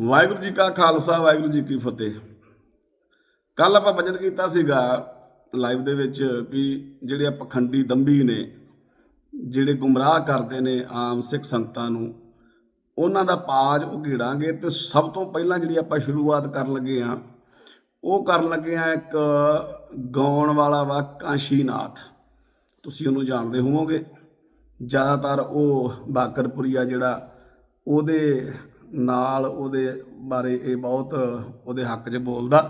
ਵਾਹਿਗੁਰੂ ਜੀ ਕਾ ਖਾਲਸਾ, ਵਾਹਿਗੁਰੂ ਜੀ ਕੀ ਫਤਿਹ। ਕੱਲ ਆਪਾਂ ਬਚਨ ਕੀਤਾ ਸੀਗਾ ਲਾਈਵ ਦੇ ਵਿੱਚ ਵੀ ਜਿਹੜੇ ਆ ਪਖੰਡੀ ਦੰਬੀ ਨੇ, ਜਿਹੜੇ ਗੁੰਮਰਾਹ ਕਰਦੇ ਨੇ ਆਮ ਸਿੱਖ ਸੰਗਤਾਂ ਨੂੰ, ਉਹਨਾਂ ਦਾ ਪਾਜ ਉਘੇੜਾਂਗੇ ਤੇ ਸਭ ਤੋਂ ਪਹਿਲਾਂ ਜਿਹੜੀ ਆਪਾਂ ਸ਼ੁਰੂਆਤ ਕਰਨ ਲੱਗੇ ਆ ਉਹ ਕਰਨ ਲੱਗੇ ਆ ਇੱਕ ਗਾਉਣ ਵਾਲਾ ਵਾ ਕਾਂਸ਼ੀਨਾਥ। ਤੁਸੀਂ ਉਹਨੂੰ ਜਾਣਦੇ ਹੋਵੋਗੇ। ਜ਼ਿਆਦਾਤਰ ਉਹ ਬਾਕਰਪੁਰੀਆ ਜਿਹੜਾ, ਉਹਦੇ ਨਾਲ ਉਹਦੇ ਬਾਰੇ ਇਹ ਬਹੁਤ ਉਹਦੇ ਹੱਕ 'ਚ ਬੋਲਦਾ।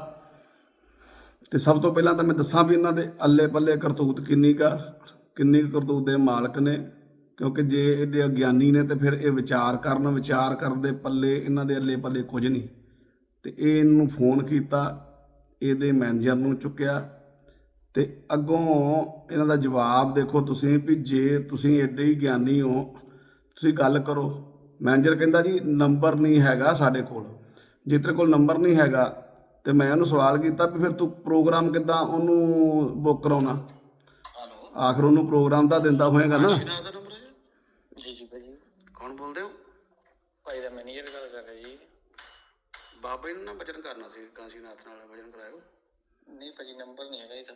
ਤੇ ਸਭ ਤੋਂ ਪਹਿਲਾਂ ਤਾਂ ਮੈਂ ਦੱਸਾਂ ਵੀ ਇਹਨਾਂ ਦੇ ਅੱਲੇ ਪੱਲੇ ਕਰਤੂਤ ਕਿੰਨੀ ਕਾ ਕਿੰਨੀ ਕੁ ਕਰਤੂਤ ਦੇ ਮਾਲਕ ਨੇ, ਕਿਉਂਕਿ ਜੇ ਇਹਦੇ ਅਗਿਆਨੀ ਨੇ ਤੇ ਫਿਰ ਇਹ ਵਿਚਾਰ ਕਰਨ ਵਿਚਾਰ ਕਰਨ ਦੇ ਪੱਲੇ ਇਹਨਾਂ ਦੇ ਅੱਲੇ ਪੱਲੇ ਕੁਝ ਨਹੀਂ। ਤੇ ਇਹ ਇਹਨੂੰ ਫੋਨ ਕੀਤਾ, ਇਹਦੇ ਮੈਨੇਜਰ ਨੂੰ ਚੁੱਕਿਆ। ਤੇ ਅੱਗੋਂ ਇਹਨਾਂ ਦਾ ਜਵਾਬ ਦੇਖੋ ਤੁਸੀਂ ਵੀ, ਜੇ ਤੁਸੀਂ ਐਡੇ ਹੀ ਗਿਆਨੀ ਹੋ, ਤੁਸੀਂ ਗੱਲ ਕਰੋ। ਮੈਨੇਜਰ ਕਹਿੰਦਾ ਜੀ ਨੰਬਰ ਨਹੀਂ ਹੈਗਾ ਸਾਡੇ ਕੋਲ। ਜੇ ਤੇਰੇ ਕੋਲ ਨੰਬਰ ਨਹੀਂ ਹੈਗਾ ਤੇ ਮੈਂ ਉਹਨੂੰ ਸਵਾਲ ਕੀਤਾ ਵੀ ਫਿਰ ਤੂੰ ਪ੍ਰੋਗਰਾਮ ਕਿੱਦਾਂ ਉਹਨੂੰ ਬੁੱਕ ਕਰਾਉਣਾ? ਹਲੋ ਆਖਰ ਉਹਨੂੰ ਪ੍ਰੋਗਰਾਮ ਤਾਂ ਦਿੰਦਾ ਹੋਏਗਾ ਨਾ। ਸ਼ਿਨਾ ਦਾ ਨੰਬਰ ਹੈ ਜੀ? ਜੀ ਭਾਜੀ। ਕੌਣ ਬੋਲਦੇ ਹੋ? ਭਾਈ ਦਾ ਮੈਨੇਜਰ ਗੱਲ ਕਰ ਰਿਹਾ ਜੀ। ਬਾਬਾ ਜੀ ਨੂੰ ਨਾ ਬਚਨ ਕਰਨਾ ਸੀ ਕਾਂਸ਼ੀਨਾਥ ਨਾਲ ਬਚਨ ਕਰਾਇਓ। ਨਹੀਂ ਭਾਜੀ ਨੰਬਰ ਨਹੀਂ ਹੈਗਾ ਇਹਦਾ।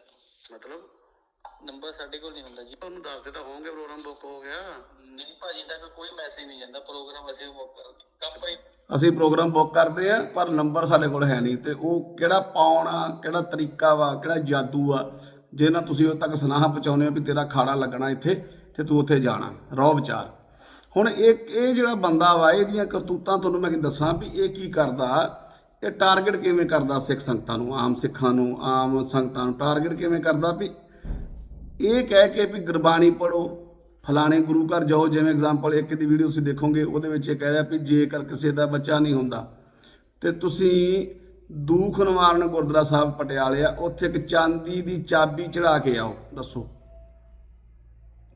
ਮਤਲਬ? ਨੰਬਰ ਸਾਡੇ ਕੋਲ ਨਹੀਂ ਹੁੰਦਾ ਜੀ। ਉਹਨੂੰ ਦੱਸ ਦਿੱਤਾ ਹੋਵੋਗੇ ਪ੍ਰੋਗਰਾਮ ਬੁੱਕ ਹੋ ਗਿਆ। ਨਹੀਂ ਭਾਜੀ ਨਹੀਂ ਜਾਂਦਾ ਪ੍ਰੋਗਰਾਮ ਅਸੀਂ ਬੁੱਕ ਕੰਪਨੀ ਅਸੀਂ ਪ੍ਰੋਗਰਾਮ ਬੁੱਕ ਕਰਦੇ ਆ, ਪਰ ਨੰਬਰ ਸਾਡੇ ਕੋਲ ਹੈ ਨਹੀਂ। ਤੇ ਉਹ ਕਿਹੜਾ ਪਾਉਣਾ ਕਿਹੜਾ ਤਰੀਕਾ ਵਾ, ਕਿਹੜਾ ਜਾਦੂ ਆ, ਜੇ ਨਾ ਤੁਸੀਂ ਉਹ ਤੱਕ ਸੁਨਾਹਾ ਪਹੁੰਚਾਉਂਦੇ ਹੋ ਵੀ ਤੇਰਾ ਖਾੜਾ ਲੱਗਣਾ ਇੱਥੇ, ਤੇ ਤੂੰ ਉੱਥੇ ਜਾਣਾ ਰੋ ਵਿਚਾਰ। ਹੁਣ ਇਹ ਇਹ ਜਿਹੜਾ ਬੰਦਾ ਵਾ, ਇਹਦੀਆਂ ਕਰਤੂਤਾਂ ਤੁਹਾਨੂੰ ਮੈਂ ਕੀ ਦੱਸਾਂ ਵੀ ਇਹ ਕੀ ਕਰਦਾ, ਇਹ ਟਾਰਗੇਟ ਕਿਵੇਂ ਕਰਦਾ ਸਿੱਖ ਸੰਗਤਾਂ ਨੂੰ, ਆਮ ਸਿੱਖਾਂ ਨੂੰ, ਆਮ ਸੰਗਤਾਂ ਨੂੰ। ਟਾਰਗੇਟ ਕਿਵੇਂ ਕਰਦਾ ਵੀ ਇਹ ਕਹਿ ਕੇ ਵੀ ਗੁਰਬਾਣੀ ਪੜੋ ਫਲਾਣੇ ਗੁਰੂ ਘਰ ਜਾਓ, ਜਿਵੇਂ ਐਗਜ਼ਾਮਪਲ ਇੱਕ ਦੀ ਵੀਡੀਓ ਤੁਸੀਂ ਦੇਖੋਗੇ, ਉਹਦੇ ਵਿੱਚ ਇਹ ਕਹਿ ਰਿਹਾ ਵੀ ਜੇਕਰ ਕਿਸੇ ਦਾ ਬੱਚਾ ਨਹੀਂ ਹੁੰਦਾ, ਤੇ ਤੁਸੀਂ ਦੂਖ ਨਿਵਾਰਨ ਗੁਰਦੁਆਰਾ ਸਾਹਿਬ ਪਟਿਆਲੇ ਆ, ਉੱਥੇ ਇੱਕ ਚਾਂਦੀ ਦੀ ਚਾਬੀ ਚੜਾ ਕੇ ਆਓ, ਦੱਸੋ।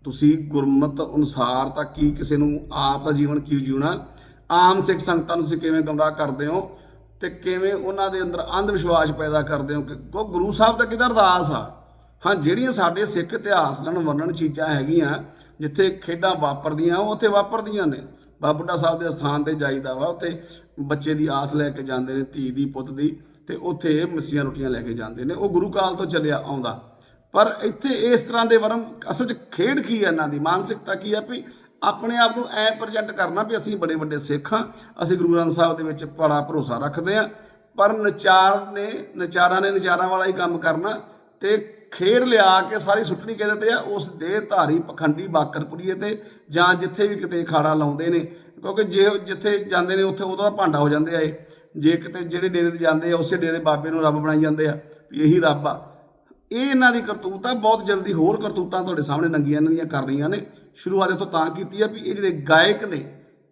ਤੁਸੀਂ ਗੁਰਮਤ ਅਨੁਸਾਰ ਤਾਂ ਕੀ ਕਿਸੇ ਨੂੰ ਆਪ ਦਾ ਜੀਵਨ ਕੀ ਜਿਉਣਾ? ਆਮ ਸਿੱਖ ਸੰਗਤਾਂ ਨੂੰ ਤੁਸੀਂ ਕਿਵੇਂ ਗਮਰਾਹ ਕਰਦੇ ਹੋ? ਤੇ ਕਿਵੇਂ ਉਹਨਾਂ ਦੇ ਅੰਦਰ ਅੰਧ ਵਿਸ਼ਵਾਸ ਪੈਦਾ ਕਰਦੇ ਹੋ ਕਿ ਕੋ ਗੁਰੂ ਸਾਹਿਬ ਦਾ ਕਿਹਦਾ ਅਰਦਾਸ ਆ। ਹਾਂ, ਜਿਹੜੀਆਂ ਸਾਡੇ ਸਿੱਖ ਇਤਿਹਾਸ ਨਾਲ ਵਰਣਨ ਚੀਜ਼ਾਂ ਹੈਗੀਆਂ, ਜਿੱਥੇ ਖੇਡਾਂ ਵਾਪਰਦੀਆਂ, ਉਹ ਉੱਥੇ ਵਾਪਰਦੀਆਂ ਨੇ। ਬਾਬਾ ਬੁੱਢਾ ਸਾਹਿਬ ਦੇ ਸਥਾਨ ਤੇ ਜਾਈਦਾ ਵਾ, ਉੱਥੇ ਬੱਚੇ ਦੀ ਆਸ ਲੈ ਕੇ ਜਾਂਦੇ ਨੇ, ਧੀ ਦੀ, ਪੁੱਤ ਦੀ, ਤੇ ਉੱਥੇ ਮੱਸੀਆਂ ਰੋਟੀਆਂ ਲੈ ਕੇ ਜਾਂਦੇ ਨੇ। ਉਹ ਗੁਰੂ ਕਾਲ ਤੋਂ ਚੱਲਿਆ ਆਉਂਦਾ। ਪਰ ਇੱਥੇ ਇਸ ਤਰ੍ਹਾਂ ਦੇ ਵਰਮ ਅਸਲ 'ਚ ਖੇਡ ਕੀ ਹੈ ਇਹਨਾਂ ਦੀ? ਮਾਨਸਿਕਤਾ ਕੀ ਹੈ ਵੀ ਆਪਣੇ ਆਪ ਨੂੰ ਐ ਪ੍ਰੈਜ਼ੈਂਟ ਕਰਨਾ ਵੀ ਅਸੀਂ ਬੜੇ ਵੱਡੇ ਸਿੱਖ ਹਾਂ, ਅਸੀਂ ਗੁਰੂ ਗ੍ਰੰਥ ਸਾਹਿਬ ਦੇ ਵਿੱਚ ਬੜਾ ਭਰੋਸਾ ਰੱਖਦੇ ਹਾਂ, ਪਰ ਨਚਾਰ ਨੇ, ਨਚਾਰਾਂ ਨੇ ਨਚਾਰਾਂ ਵਾਲਾ ਹੀ ਕੰਮ ਕਰਨਾ, ਤੇ ਖੇਡ ਲਿਆ ਕੇ ਸਾਰੀ ਸੁੱਟਣੀ ਕਹਿ ਦਿੰਦੇ ਆ, ਉਸ ਦੇ ਧਾਰੀ ਪਖੰਡੀ ਬਾਕਰਪੁਰੀਏ ਤੇ ਜਾਂ ਜਿੱਥੇ ਵੀ ਕਿਤੇ ਖਾੜਾ ਲਾਉਂਦੇ ਨੇ। ਕਿਉਂਕਿ ਜੇ ਜਿੱਥੇ ਜਾਂਦੇ ਨੇ, ਉੱਥੇ ਉਹਦਾ ਭਾਂਡਾ ਹੋ ਜਾਂਦੇ ਆ ਇਹ। ਜੇ ਕਿਤੇ ਜਿਹੜੇ ਡੇਰੇ ਤੇ ਜਾਂਦੇ ਆ, ਉਸੇ ਡੇਰੇ ਬਾਬੇ ਨੂੰ ਰੱਬ ਬਣਾਈ ਜਾਂਦੇ ਆ, ਵੀ ਇਹੀ ਰੱਬ ਆ। ਇਹ ਇਹਨਾਂ ਦੀ ਕਰਤੂਤ ਆ, ਬਹੁਤ ਜਲਦੀ ਹੋਰ ਕਰਤੂਤਾਂ ਤੁਹਾਡੇ ਸਾਹਮਣੇ ਨੰਗੀਆਂ ਇਹਨਾਂ ਦੀਆਂ ਕਰ ਰਹੀਆਂ ਨੇ। ਸ਼ੁਰੂਆਤ ਇਥੋਂ ਤਾਂ ਕੀਤੀ ਆ ਵੀ ਇਹ ਜਿਹੜੇ ਗਾਇਕ ਨੇ,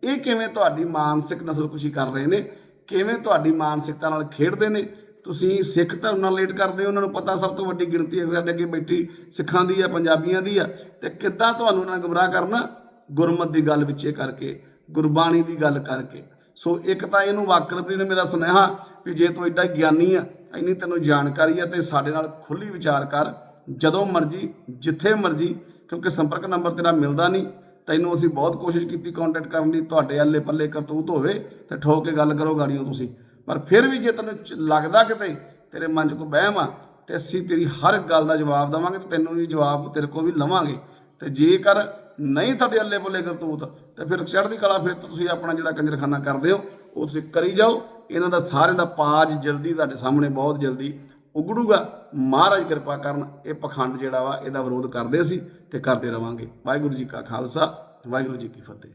ਇਹ ਕਿਵੇਂ ਤੁਹਾਡੀ ਮਾਨਸਿਕ ਨਸਲਕੁਸ਼ੀ ਕਰ ਰਹੇ ਨੇ, ਕਿਵੇਂ ਤੁਹਾਡੀ ਮਾਨਸਿਕਤਾ ਨਾਲ ਖੇਡਦੇ ਨੇ ਤੁਸੀਂ ਸਿੱਖ ਧਰਮ ਨਾਲ ਰਿਲੇਟ ਕਰਦੇ ਹੋ, ਉਹਨਾਂ ਨੂੰ ਪਤਾ ਸਭ ਤੋਂ ਵੱਡੀ ਗਿਣਤੀ ਹੈ ਸਾਡੇ ਅੱਗੇ ਬੈਠੀ ਸਿੱਖਾਂ ਦੀ ਆ, ਪੰਜਾਬੀਆਂ ਦੀ ਆ। ਤੇ ਕਿੱਦਾਂ ਤੁਹਾਨੂੰ ਉਹਨਾਂ ਨੂੰ ਗੁੰਮਰਾਹ ਕਰਨਾ? ਗੁਰਮਤ ਦੀ ਗੱਲ ਵਿੱਚੇ ਕਰਕੇ, ਗੁਰਬਾਣੀ ਦੀ ਗੱਲ ਕਰਕੇ। ਸੋ ਇੱਕ ਤਾਂ ਇਹਨੂੰ ਵਾਕਰਪ੍ਰੀ ਨੇ ਮੇਰਾ ਸੁਨੇਹਾ ਵੀ ਜੇ ਤੂੰ ਐਡਾ ਗਿਆਨੀ ਆ, ਇੰਨੀ ਤੈਨੂੰ ਜਾਣਕਾਰੀ ਆ ਤੇ ਸਾਡੇ ਨਾਲ ਖੁੱਲੀ ਵਿਚਾਰ ਕਰ। ਜਦੋਂ ਮਰਜ਼ੀ, ਜਿੱਥੇ ਮਰਜ਼ੀ, ਕਿਉਂਕਿ ਸੰਪਰਕ ਨੰਬਰ ਤੇਰਾ ਮਿਲਦਾ ਨਹੀਂ, ਤੈਨੂੰ ਅਸੀਂ ਬਹੁਤ ਕੋਸ਼ਿਸ਼ ਕੀਤੀ ਕੰਟੈਕਟ ਕਰਨ ਦੀ, ਤੁਹਾਡੇ ਅੱਲੇ ਪੱਲੇ ਕਰਤੂਤ ਹੋਵੇ, ਤੇ ਠੋਕ ਕੇ ਗੱਲ ਕਰੋ ਗਾੜੀਆਂ ਤੁਸੀਂ। ਪਰ ਫਿਰ ਵੀ ਜੇ ਤੈਨੂੰ ਲੱਗਦਾ ਕਿਤੇ ਤੇਰੇ ਮਨ 'ਚ ਕੋਈ ਵਹਿਮ ਆ, ਤੇ ਅਸੀਂ ਤੇਰੀ ਹਰ ਗੱਲ ਦਾ ਜਵਾਬ ਦੇਵਾਂਗੇ ਤੇ ਤੈਨੂੰ ਵੀ ਜਵਾਬ ਤੇਰੇ ਕੋਲ ਵੀ ਲਵਾਂਗੇ। ਤੇ ਜੇਕਰ ਨਹੀਂ ਤੁਹਾਡੇ ਅੱਲੇ ਬੁੱਲੇ ਕਰਤੂਤ, ਤੇ ਫਿਰ ਚੜ੍ਹਦੀ ਕਲਾ ਫਿਰ ਤੁਸੀਂ ਆਪਣਾ ਜਿਹੜਾ ਕੰਜਰਖਾਨਾ ਕਰਦੇ ਹੋ, ਉਹ ਤੁਸੀਂ ਕਰੀ ਜਾਓ। ਇਹਨਾਂ ਦਾ ਸਾਰਿਆਂ ਦਾ ਪਾਜ ਜਲਦੀ ਤੁਹਾਡੇ ਸਾਹਮਣੇ ਬਹੁਤ ਜਲਦੀ ਉਗੜੂਗਾ। ਮਹਾਰਾਜ ਕਿਰਪਾ ਕਰਨ ਇਹ ਪਖੰਡ ਜਿਹੜਾ ਵਾ, ਇਹਦਾ ਵਿਰੋਧ ਕਰਦੇ ਅਸੀਂ ਤੇ ਕਰਦੇ ਰਵਾਂਗੇ। ਵਾਹਿਗੁਰੂ ਜੀ ਕਾ ਖਾਲਸਾ, ਵਾਹਿਗੁਰੂ ਜੀ ਕੀ ਫਤਿਹ।